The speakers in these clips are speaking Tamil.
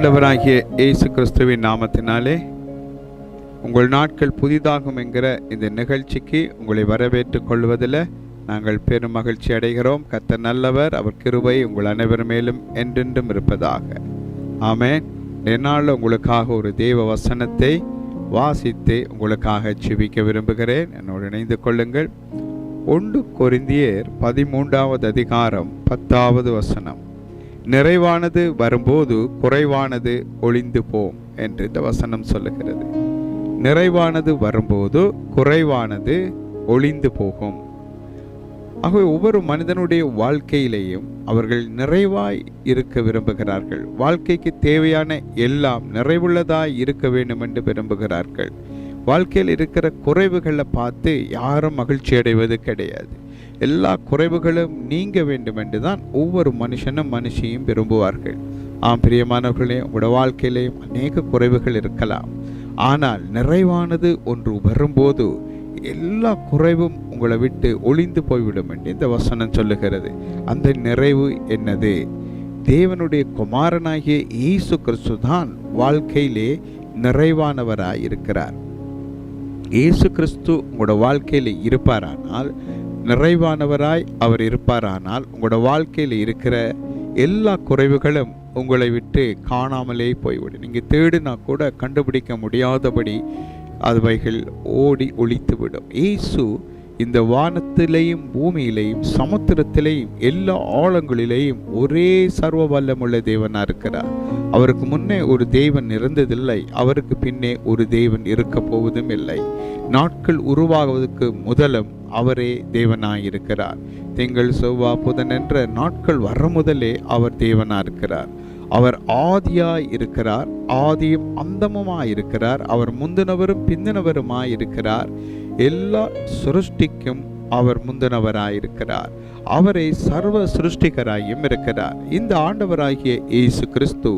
ஆண்டவராகிய இயேசு கிறிஸ்துவின் நாமத்தினாலே உங்கள் நாட்கள் புதிதாகும் என்கிற இந்த நிகழ்ச்சிக்கு உங்களை வரவேற்றுக் கொள்வதில் நாங்கள் பெரும் மகிழ்ச்சி அடைகிறோம். கத்த நல்லவர் அவர் கிருபை உங்கள் அனைவர் மேலும் என்றென்றும் இருப்பதாக. ஆமே என்னால் உங்களுக்காக ஒரு தெய்வ வசனத்தை வாசித்து உங்களுக்காக செபிக்க விரும்புகிறேன். என்னோடு இணைந்து கொள்ளுங்கள். ஒன்று கொரிந்தியர் பதிமூன்றாவது அதிகாரம் பத்தாவது வசனம். நிறைவானது வரும்போது குறைவானது ஒளிந்து போம் என்று இந்த வசனம் சொல்லுகிறது. நிறைவானது வரும்போது குறைவானது ஒளிந்து போகும். ஆகவே ஒவ்வொரு மனிதனுடைய வாழ்க்கையிலேயும் அவர்கள் நிறைவாய் இருக்க விரும்புகிறார்கள். வாழ்க்கைக்கு தேவையான எல்லாம் நிறைவுள்ளதாய் இருக்க வேண்டும் என்று விரும்புகிறார்கள். வாழ்க்கையில் இருக்கிற குறைவுகளை பார்த்து யாரும் மகிழ்ச்சி அடைவது கிடையாது. எல்லா குறைவுகளும் நீங்க வேண்டும் என்று தான் ஒவ்வொரு மனுஷனும் மனுஷியும் விரும்புவார்கள். ஆம் பிரியமானவர்களே உங்களோட வாழ்க்கையிலேயும் அநேக குறைவுகள் இருக்கலாம். ஆனால் நிறைவானது ஒன்று வரும்போது எல்லா குறைவும் உங்களை விட்டு ஒளிந்து போய்விடும் என்று இந்த வசனம் சொல்லுகிறது. அந்த நிறைவு என்னது? தேவனுடைய குமாரனாகிய இயேசு கிறிஸ்து தான் வாழ்க்கையிலே நிறைவானவராய் இருக்கிறார் இயேசு கிறிஸ்து உங்களோட வாழ்க்கையில் இருப்பாரானால் நிறைவானவராய் அவர் இருப்பாரானால் உங்களோட வாழ்க்கையில் இருக்கிற எல்லா குறைவுகளும் உங்களை விட்டு காணாமலே போய்விடும். நீங்கள் தேடினா கூட கண்டுபிடிக்க முடியாதபடி அவைகள் ஓடி ஒழித்துவிடும் ஏசு இந்த வானத்திலேயும் பூமியிலேயும் சமுத்திரத்திலேயும் எல்லா ஆழங்களிலேயும் ஒரே சர்வ வல்லமுள்ள தேவனாக இருக்கிறார். அவருக்கு முன்னே ஒரு தெய்வன் இருந்ததில்லை அவருக்கு பின்னே ஒரு தேவன் இருக்க போவதும் இல்லை. நாட்கள் உருவாகுவதற்கு முதலும் அவரே தேவனாயிருக்கிறார் திங்கள் செவ்வா புதன் என்ற நாட்கள் வர முதலே அவர் தேவனாயிருக்கிறார் அவர் ஆதியாய் இருக்கிறார் ஆதியும் அந்தமுமாய் இருக்கிறார். அவர் முந்தினவரும் பிந்தினவருமாய் இருக்கிறார். எல்லா சிருஷ்டிக்கும் அவர் முந்தினவராயிருக்கிறார். அவரை சர்வ சிருஷ்டிகராயும் இருக்கிறார். இந்த ஆண்டவராகிய இயேசு கிறிஸ்து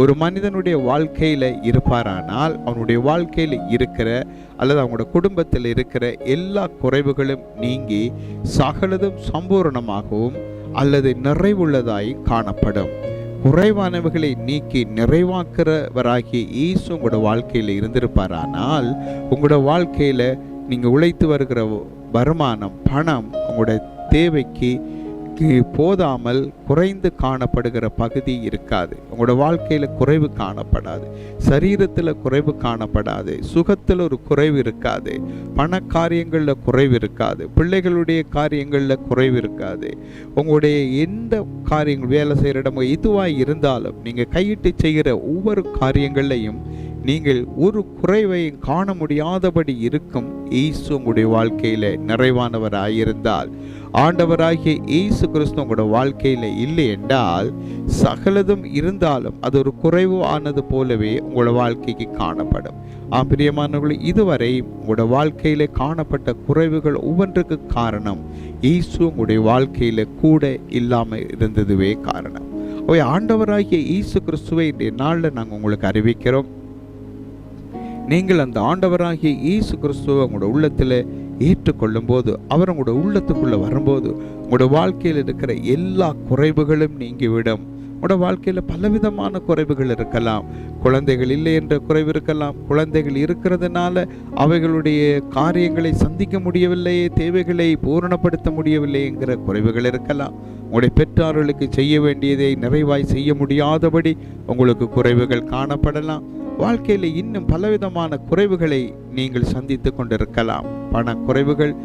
ஒரு மனிதனுடைய வாழ்க்கையில் இருப்பாரானால் அவனுடைய வாழ்க்கையில் இருக்கிற அல்லது அவங்களோட குடும்பத்தில் இருக்கிற எல்லா குறைவுகளும் நீங்கி சகலதும் சம்பூரணமாகவும் அல்லது நிறைவுள்ளதாய் காணப்படும். குறைவானவைகளை நீக்கி நிறைவாக்குறவராகிய இயேசு உங்களோட வாழ்க்கையில் இருந்திருப்பாரானால் உங்களோட வாழ்க்கையில் நீங்கள் உழைத்து வருகிற வருமானம் பணம் உங்களோட தேவைக்கு போதாமல் குறைந்து காணப்படுகிற பகுதி இருக்காது. உங்களோட வாழ்க்கையில் குறைவு காணப்படாது. சரீரத்தில் குறைவு காணப்படாது. சுகத்தில் ஒரு குறைவு இருக்காது. பண காரியங்களில் குறைவு இருக்காது. பிள்ளைகளுடைய காரியங்களில் குறைவு இருக்காது. உங்களுடைய எந்த காரியங்கள் வேலை செய்கிற இடம் எதுவாக இருந்தாலும் நீங்கள் கையிட்டு செய்கிற ஒவ்வொரு காரியங்களையும் நீங்கள் ஒரு குறைவையும் காண முடியாதபடி இருக்கும் இயேசு உங்களுடைய வாழ்க்கையில நிறைவானவராயிருந்தால் ஆண்டவராகிய இயேசு கிறிஸ்து உங்களோட வாழ்க்கையில இல்லை என்றால் சகலதும் இருந்தாலும் அது ஒரு குறைவு ஆனது போலவே உங்களோட வாழ்க்கைக்கு காணப்படும். ஆம் பிரியமானவர்களே இதுவரை உங்களோட வாழ்க்கையில காணப்பட்ட குறைவுகள் ஒவ்வொன்றுக்கு காரணம் இயேசு உங்களுடைய வாழ்க்கையில கூட இல்லாமல் இருந்ததுவே காரணம். ஓய் ஆண்டவராகிய இயேசு கிறிஸ்துவை இன்றைய நாளில் நாங்கள் உங்களுக்கு அறிவிக்கிறோம். நீங்கள் அந்த ஆண்டவராகிய இயேசு கிறிஸ்துவை உங்களோட உள்ளத்தில் ஏற்றுக்கொள்ளும் போது அவர் உங்களோட உள்ளத்துக்குள்ளே வரும்போது உங்களோட வாழ்க்கையில் இருக்கிற எல்லா குறைவுகளும் நீங்கிவிடும். உங்களோட வாழ்க்கையில் பலவிதமான குறைவுகள் இருக்கலாம். குழந்தைகள் இல்லை என்ற குறைவு இருக்கலாம். குழந்தைகள் இருக்கிறதுனால அவைகளுடைய காரியங்களை சந்திக்க முடியவில்லையே தேவைகளை பூரணப்படுத்த முடியவில்லை என்கிற குறைவுகள் இருக்கலாம். உங்களுடைய பெற்றார்களுக்கு செய்ய வேண்டியதை நிறைவாய் செய்ய முடியாதபடி உங்களுக்கு குறைவுகள் காணப்படலாம். வாழ்க்கையில் இன்னும் பலவிதமான குறைவுகளை நீங்கள் சந்தித்து கொண்டிருக்கலாம். பண குறைவுகள்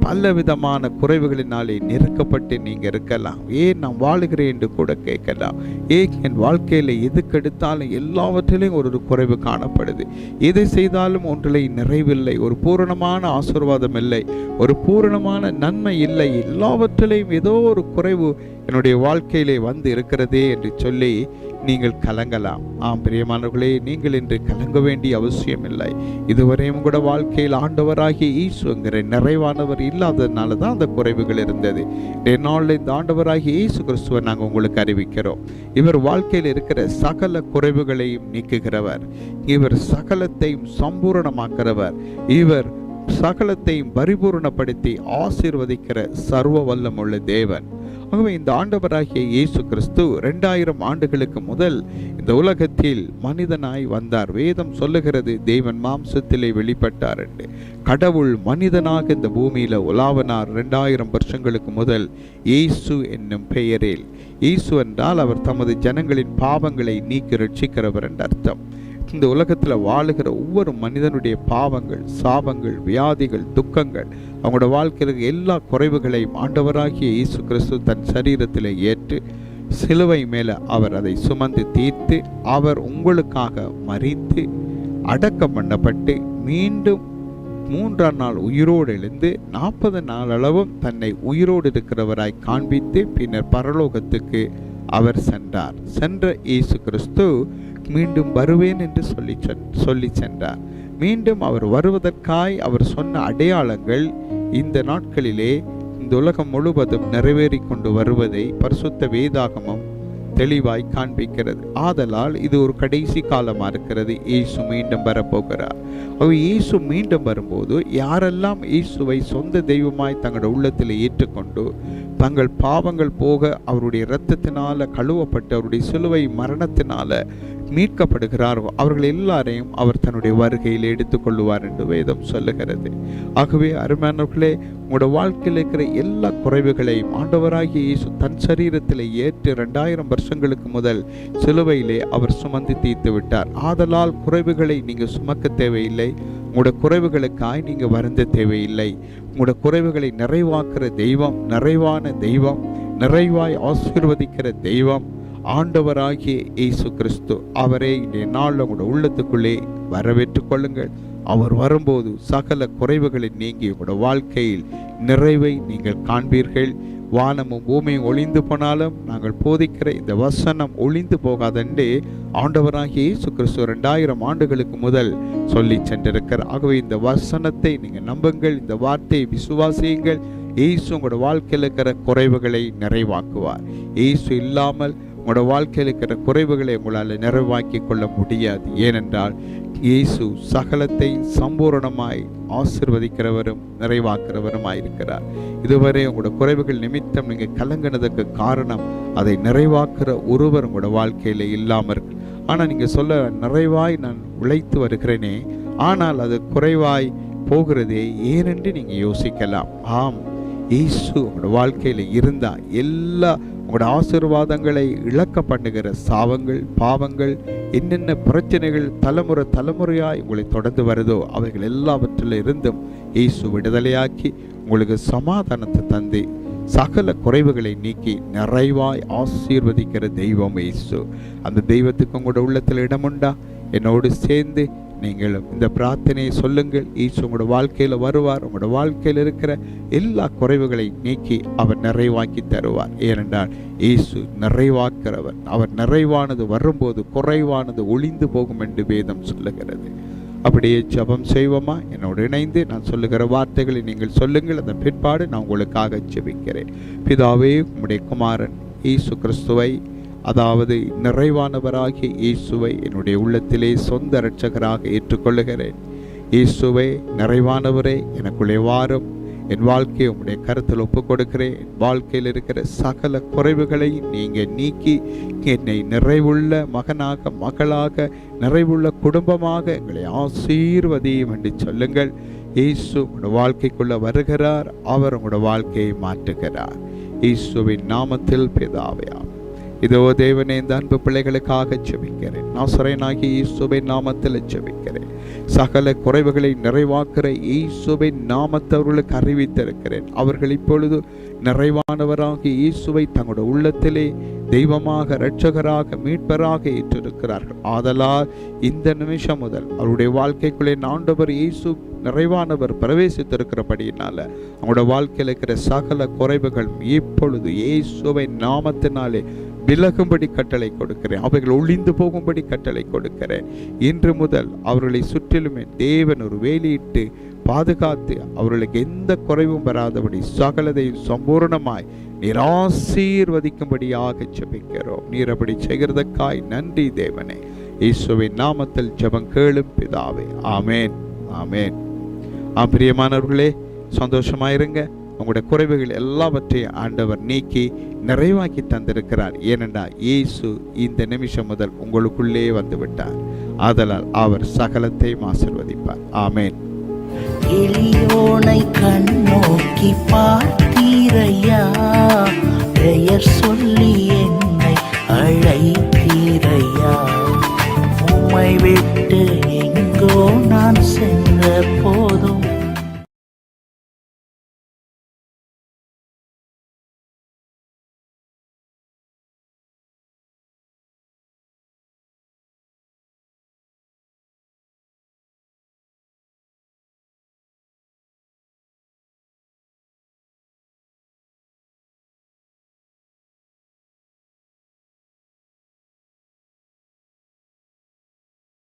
பல விதமான குறைவுகளினாலே நெருக்கப்பட்டு நீங்கள் இருக்கலாம். ஏன் நான் வாழுகிறேன் என்று கூட கேட்கலாம். ஏன் என் வாழ்க்கையில் எதுக்கெடுத்தாலும் எல்லாவற்றிலையும் ஒரு குறைவு காணப்படுது. எதை செய்தாலும் ஒன்றிலே நிறைவில்லை. ஒரு பூரணமான ஆசீர்வாதம் இல்லை. ஒரு பூரணமான நன்மை இல்லை. எல்லாவற்றிலையும் ஏதோ ஒரு குறைவு என்னுடைய வாழ்க்கையிலே வந்து இருக்கிறதே என்று சொல்லி நீங்கள் கலங்கலாம். ஆம் பிரியமானவர்களே நீங்கள் இன்று கலங்க வேண்டிய அவசியம் இல்லை இதுவரை உங்களோட வாழ்க்கையில் ஆண்டவராகிய ஈசுங்கிற நிறைவானவர் இல்லாததுனால தான் அந்த குறைவுகள் இருந்தது. என்னால் இந்த ஆண்டவராகிய இயேசு கிறிஸ்துவை நாங்கள் உங்களுக்கு அறிவிக்கிறோம். இவர் வாழ்க்கையில் இருக்கிற சகல குறைவுகளையும் நீக்குகிறவர். இவர் சகலத்தையும் சம்பூரணமாக்கிறவர். இவர் சகலத்தையும் பரிபூரணப்படுத்தி ஆசீர்வதிக்கிற சர்வ வல்லமுள்ள தேவன். ஆகவே இந்த ஆண்டவராகிய இயேசு கிறிஸ்து ரெண்டாயிரம் ஆண்டுகளுக்கு முதல் இந்த உலகத்தில் மனிதனாய் வந்தார். வேதம் சொல்லுகிறது தேவன் மாம்சத்திலே வெளிப்பட்டார் என்று கடவுள் மனிதனாக இந்த பூமியில உலாவனார். ரெண்டாயிரம் வருஷங்களுக்கு முதல் இயேசு என்னும் பெயரில். இயேசு என்றால் அவர் தமது ஜனங்களின் பாவங்களை நீக்கி ரட்சிக்கிறவர் என்ற அர்த்தம். இந்த உலகத்தில் வாழுகிற ஒவ்வொரு மனிதனுடைய பாவங்கள் சாபங்கள் வியாதிகள் துக்கங்கள் அவங்களோட வாழ்க்கையில் எல்லா குறைவுகளையும் ஆண்டவராகிய இயேசு கிறிஸ்து தன் சரீரத்தில் ஏற்று சிலுவை மேலே அவர் அதை சுமந்து தீர்த்து அவர் உங்களுக்காக மறித்து அடக்கம் பண்ணப்பட்டு மீண்டும் மூன்றாம் நாள் உயிரோடு எழுந்து நாற்பது நாளளவும் தன்னை உயிரோடு இருக்கிறவராய் காண்பித்து பின்னர் பரலோகத்துக்கு அவர் சென்றார். சென்ற இயேசு கிறிஸ்து மீண்டும் வருவேன் என்று சொல்லி சென்- சொல்லி சென்றார். மீண்டும் அவர் வருவதற்காய் அவர் சொன்ன அடையாளங்கள் இந்த நாட்களிலே இந்த உலகம் முழுவதும் நிறைவேறி கொண்டு வருவதை பரிசுத்த வேதாகமம் தெளிவாய் காண்பிக்கிறது. ஆதலால் இது ஒரு கடைசி காலமாக இருக்கிறது. இயேசு மீண்டும் வரப்போகிறார். அவர் இயேசு மீண்டும் வரும்போது யாரெல்லாம் இயேசுவை சொந்த தெய்வமாய் தங்களோட உள்ளத்தில் ஏற்றுக்கொண்டு தங்கள் பாவங்கள் போக அவருடைய இரத்தத்தினால கழுவப்பட்டு அவருடைய சிலுவை மரணத்தினால மீட்கப்படுகிறாரோ அவர்கள் எல்லாரையும் அவர் தன்னுடைய வருகையில் எடுத்துக்கொள்ளுவார் என்று வேதம் சொல்லுகிறது. ஆகவே அருமையானவர்களே உங்களோட வாழ்க்கையில் இருக்கிற எல்லா குறைவுகளையும் ஆண்டவராகிய இயேசு தன் சரீரத்தில் ஏற்று ரெண்டாயிரம் வருஷங்களுக்கு முதல் சிலுவையிலே அவர் சுமந்து தீர்த்து விட்டார். ஆதலால் குறைவுகளை நீங்கள் சுமக்க தேவையில்லை. உங்களோட குறைவுகளுக்காய் நீங்கள் வருந்த தேவையில்லை. உங்களோட குறைவுகளை நிறைவாக்குற தெய்வம் நிறைவான தெய்வம் நிறைவாய் ஆசீர்வதிக்கிற தெய்வம் ஆண்டவராகிய இயேசு கிறிஸ்து. அவரே இன்றைய நாள் உங்களோட உள்ளத்துக்குள்ளே வரவேற்று கொள்ளுங்கள். அவர் வரும்போது சகல குறைவுகளை நீங்கி உங்களோட வாழ்க்கையில் நிறைவை நீங்கள் காண்பீர்கள். வானமும் பூமியும் ஒளிந்து போனாலும் நாங்கள் போதிக்கிற இந்த வசனம் ஒளிந்து போகாதென்று ஆண்டவராகிய இயேசு கிறிஸ்து ரெண்டாயிரம் ஆண்டுகளுக்கு முதல் சொல்லி சென்றிருக்கிறார். ஆகவே இந்த வசனத்தை நீங்கள் நம்புங்கள் இந்த வார்த்தையை விசுவாசியுங்கள். இயேசு உங்களோட வாழ்க்கையில் இருக்கிற குறைவுகளை நிறைவாக்குவார். இயேசு இல்லாமல் உங்களோட வாழ்க்கையில் இருக்கிற குறைவுகளை உங்களால் நிறைவாக்கி கொள்ள முடியாது. ஏனென்றால் இயேசு சகலத்தை சம்பூரணமாய் ஆசிர்வதிக்கிறவரும் நிறைவாக்குறவருமாய் இருக்கிறார் இதுவரை உங்களோட குறைவுகள் நிமித்தம் நீங்கள் கலங்கினதுக்கு காரணம் அதை நிறைவாக்குற ஒருவர் உங்களோட வாழ்க்கையில் இல்லாமல் இருக்கு ஆனால் நீங்கள் சொல்ல நிறைவாய் நான் உழைத்து வருகிறேனே ஆனால் அது குறைவாய் போகிறதே ஏனென்று நீங்கள் யோசிக்கலாம். ஆம் இயேசு உங்களோட வாழ்க்கையில் இருந்தால் எல்லா உங்களோட ஆசீர்வாதங்களை இழக்க பண்ணுகிற சாவங்கள் பாவங்கள் என்னென்ன பிரச்சனைகள் தலைமுறை தலைமுறையாய் உங்களை தொடர்ந்து வருதோ அவைகள் எல்லாவற்றில் இருந்தும் இயேசு விடுதலையாக்கி உங்களுக்கு சமாதானத்தை தந்து சகல குறைவுகளை நீக்கி நிறைவாய் ஆசீர்வதிக்கிற தெய்வம் இயேசு. அந்த தெய்வத்துக்கு உங்களோட உள்ளத்தில் இடமுண்டா. என்னோடு சேர்ந்து நீங்களும் இந்த பிரார்த்தனையை சொல்லுங்கள். ஈசு உங்களோட வாழ்க்கையில் வருவார். உங்களோட வாழ்க்கையில் இருக்கிற எல்லா குறைவுகளையும் நீக்கி அவர் நிறைவாக்கி தருவார். ஏனென்றால் இயேசு நிறைவாக்கிறவர். அவர் நிறைவானது வரும்போது குறைவானது ஒளிந்து போகும் என்று வேதம் சொல்லுகிறது. அப்படியே ஜபம் செய்வோமா? என்னோடு இணைந்து நான் சொல்லுகிற வார்த்தைகளை நீங்கள் சொல்லுங்கள். அதன் பிற்பாடு நான் உங்களுக்காக ஜெபிக்கிறேன். பிதாவே உம்முடைய குமாரன் ஈசு கிறிஸ்துவை அதாவது நிறைவானவராகிய இயேசுவை என்னுடைய உள்ளத்திலே சொந்த இரட்சகராக ஏற்றுக்கொள்ளுகிறேன். இயேசுவை நிறைவானவரே எனக்குள்ளே வாரும். என் வாழ்க்கையை உங்களுடைய கருத்தில் ஒப்புக் கொடுக்கிறேன் என் வாழ்க்கையில் இருக்கிற சகல குறைவுகளை நீங்கள் நீக்கி என்னை நிறைவுள்ள மகனாக மகளாக நிறைவுள்ள குடும்பமாக எங்களை ஆசீர்வதியும் என்று சொல்லுங்கள். இயேசு உங்களோட வாழ்க்கைக்குள்ளே வருகிறார். அவர் உங்களோட வாழ்க்கையை மாற்றுகிறார். இயேசுவின் நாமத்தில் பிதாவையாம் இதோ தேவனே இந்த அன்பு பிள்ளைகளுக்காக ஜெபிக்கிறேன். நாசரேனாகி இயேசுவின் நாமத்தில் ஜெபிக்கிறேன். சகல குறைவுகளை நிறைவாக்குற இயேசுவின் நாமத்தை அவர்களுக்கு அறிவித்திருக்கிறேன். அவர்கள் இப்பொழுது நிறைவானவராக இயேசுவை தங்களோட உள்ளத்திலே தெய்வமாக இரட்சகராக மீட்பராக ஏற்றிருக்கிறார்கள். ஆதலால் இந்த நிமிஷம் முதல் அவருடைய வாழ்க்கைக்குள்ளே நாண்டவர் இயேசு நிறைவானவர் பிரவேசித்திருக்கிறபடியினால அவங்களோட வாழ்க்கையில் இருக்கிற சகல குறைவுகள் இப்பொழுது இயேசுவை நாமத்தினாலே விலகும்படி கட்டளை கொடுக்கிறேன். அவைகள் ஒளிந்து போகும்படி கட்டளை கொடுக்கிறேன். இன்று முதல் அவர்களை சுற்றிலுமே தேவன் ஒரு வேலியிட்டு பாதுகாத்து அவர்களுக்கு எந்த குறைவும் வராதபடி சகலதையும் சம்பூர்ணமாய் நீர் ஆசீர்வதிக்கும்படியாக ஜெபிக்கிறோம். நீர் அப்படி செய்கிறதற்காய் நன்றி தேவனே. இயேசுவின் நாமத்தில் ஜெபம் கேளும் பிதாவே. ஆமேன். ஆமேன். ஆ பிரியமானவர்களே சந்தோஷமாயிருங்க. உங்களுடைய குறைவுகள் எல்லாவற்றையும் ஆண்டவர் நீக்கி நிறைவாக்கி தந்திருக்கிறார். ஏனென்றால் இயேசு இந்த நிமிஷம் முதல் உங்களுக்குள்ளே வந்துவிட்டார். ஆதலால் அவர் சகலத்தையும் ஆசிர்வதிப்பார். ஆமேன். எளியோனை கண்ணோக்கி பார்த்தீரையா? பெயர் சொல்லி என்னை அழைத்தீரையா? உம்மை விட்டு எங்கோ நான் சென்ற போதும்